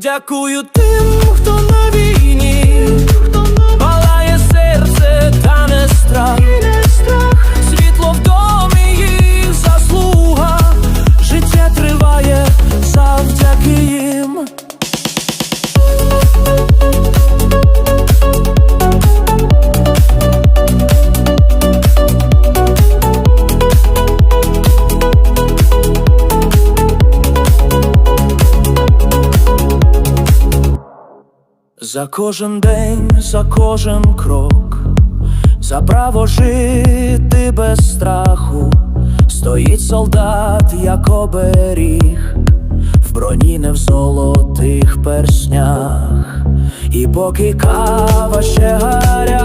Дякую тим, За кожен день, за кожен крок, за право жити без страху, стоїть солдат, як оберіг, в броні не в золотих перснях, і поки кава ще гаряча,